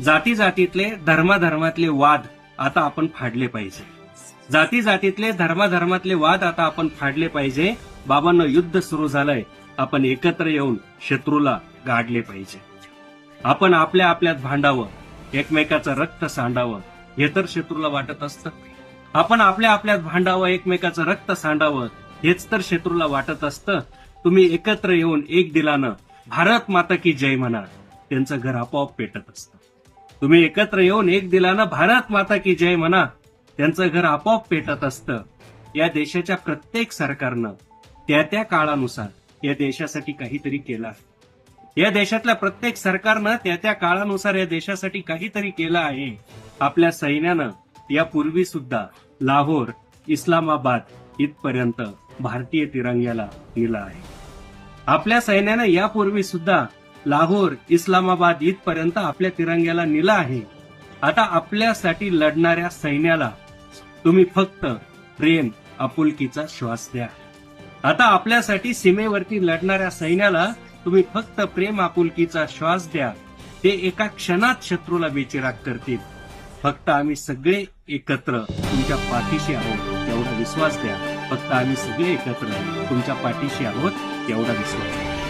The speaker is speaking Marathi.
जाती जातीतले धर्माधर्मातले वाद आता आपण फाडले पाहिजे. जाती जातीतले धर्माधर्मातले वाद आता आपण फाडले पाहिजे. बाबांना युद्ध सुरू झालंय. आपण एकत्र येऊन शत्रूला गाडले पाहिजे. आपण आपल्या आपल्यात भांडावं. एकमेकाचं रक्त सांडावं. हे तर शत्रूला वाटत असतं. आपण आपल्या आपल्यात भांडावं एकमेकाचं रक्त सांडावं. हेच तर शत्रूला वाटत असतं. तुम्ही एकत्र येऊन एक दिलानं भारत माता की जय म्हणा त्यांचं घर आपोआप पेटत असतं. तुम्ही एकत्र येऊन एक दिलानं भारत माता की जय म्हणा त्यांचं घर आपोआप पेटत असतं. या देशाच्या प्रत्येक सरकारनं त्या त्या काळानुसार या देशासाठी काहीतरी केलं. आहे या देशातल्या प्रत्येक सरकारनं त्या त्या काळानुसार या देशासाठी काहीतरी केलं आहे. आपल्या सैन्यानं यापूर्वी सुद्धा लाहोर इस्लामाबाद इथपर्यंत भारतीय तिरंग्याला नेलं आहे. आपल्या सैन्यानं यापूर्वी सुद्धा लाहोर इस्लामाबाद इथपर्यंत आपल्या तिरंग्याला नेला आहे. आता आपल्यासाठी लढणाऱ्या सैन्याला तुम्ही फक्त प्रेम आपुलकीचा श्वास द्या. आता आपल्यासाठी सीमेवरती लढणाऱ्या सैन्याला तुम्ही फक्त प्रेम आपुलकीचा श्वास द्या. ते एका क्षणात शत्रूला बेचिराग करतील. फक्त आम्ही सगळे एकत्र तुमच्या पाठीशी आहोत एवढा विश्वास द्या. फक्त आम्ही सगळे एकत्र तुमच्या पाठीशी आहोत एवढा विश्वास द्या.